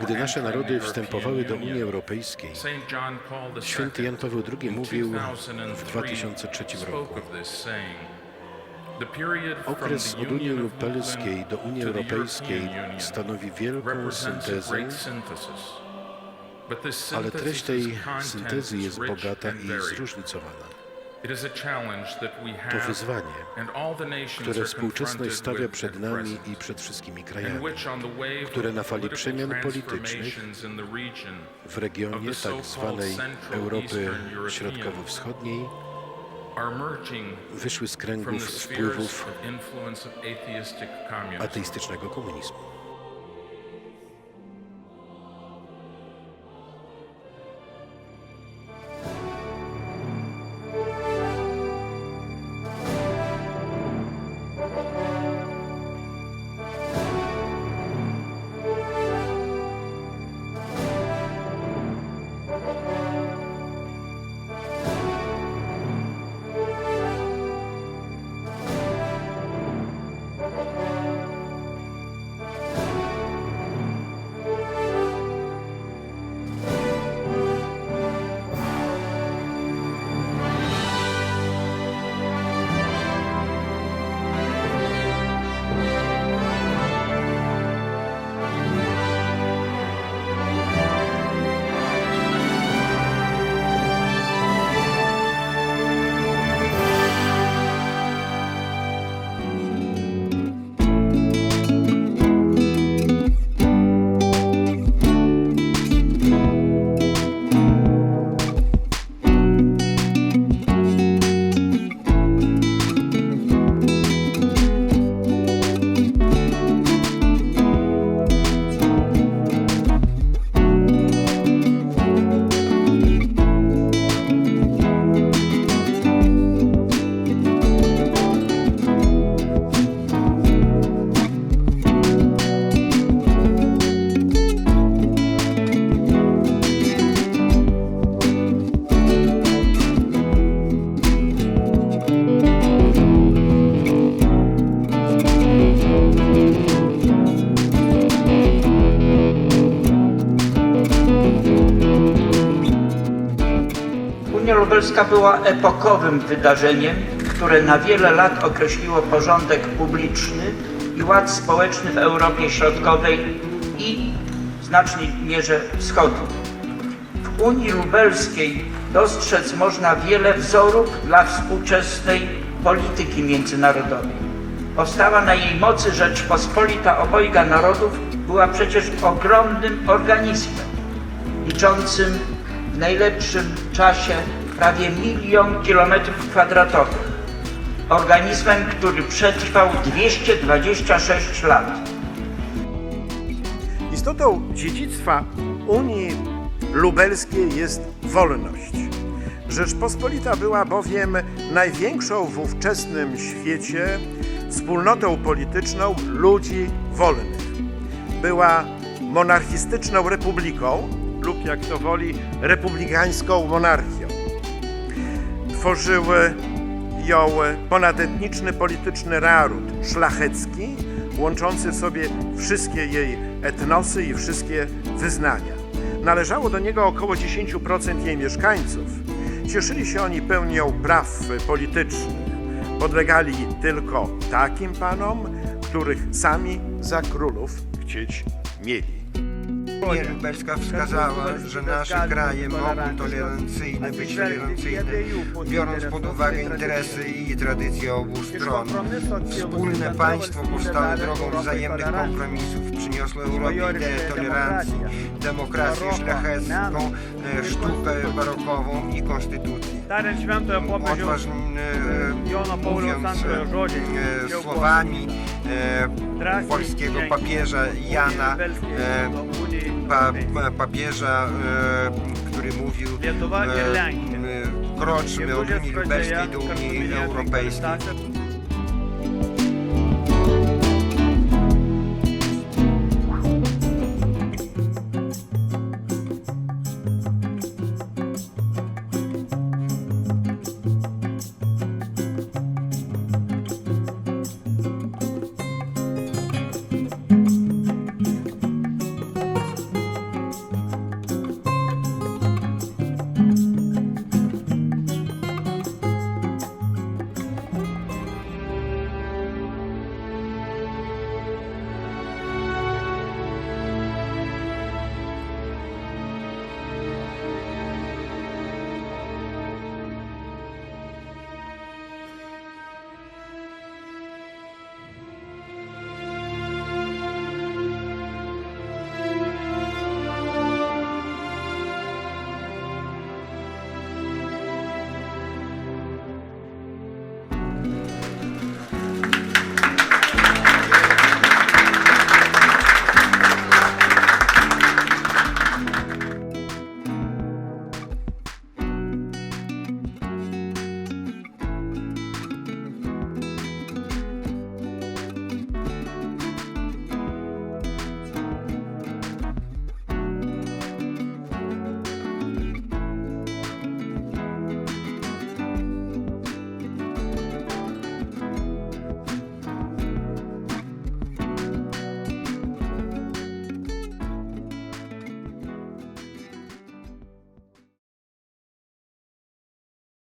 Gdy nasze narody wstępowały do Unii Europejskiej, święty Jan Paweł II mówił w 2003 roku. Okres od Unii Lubelskiej do Unii Europejskiej stanowi wielką syntezę, ale treść tej syntezy jest bogata i zróżnicowana. To wyzwanie, które współczesność stawia przed nami i przed wszystkimi krajami, które na fali przemian politycznych w regionie tak zwanej Europy Środkowo-Wschodniej wyszły z kręgów wpływów ateistycznego komunizmu. Lubelska była epokowym wydarzeniem, które na wiele lat określiło porządek publiczny i ład społeczny w Europie Środkowej i w znacznej mierze wschodniej. W Unii Lubelskiej dostrzec można wiele wzorów dla współczesnej polityki międzynarodowej. Powstała na jej mocy Rzeczpospolita obojga narodów była przecież ogromnym organizmem, liczącym w najlepszym czasie prawie milion kilometrów kwadratowych. Organizmem, który przetrwał 226 lat. Istotą dziedzictwa Unii Lubelskiej jest wolność. Rzeczpospolita była bowiem największą w ówczesnym świecie wspólnotą polityczną ludzi wolnych. Była monarchistyczną republiką lub jak to woli republikańską monarchią. Tworzyły ją ponadetniczny polityczny naród szlachecki, łączący w sobie wszystkie jej etnosy i wszystkie wyznania. Należało do niego około 10% jej mieszkańców. Cieszyli się oni pełnią praw politycznych. Podlegali tylko takim panom, których sami za królów chcieć mieli. Unia Lubelska wskazała, że nasze kraje mogą tolerancyjne być tolerancyjne, biorąc pod uwagę interesy i tradycje obu stron. Wspólne państwo powstałe drogą wzajemnych kompromisów, przyniosło Europie ideę tolerancji, demokrację szlachecką, e, sztukę barokową i konstytucję. Odważnie e, mówiąc e, słowami polskiego papieża Jana Pa, pa, papieża, e, który mówił e, kroczmy od Unii Lubelskiej do Unii Europejskiej.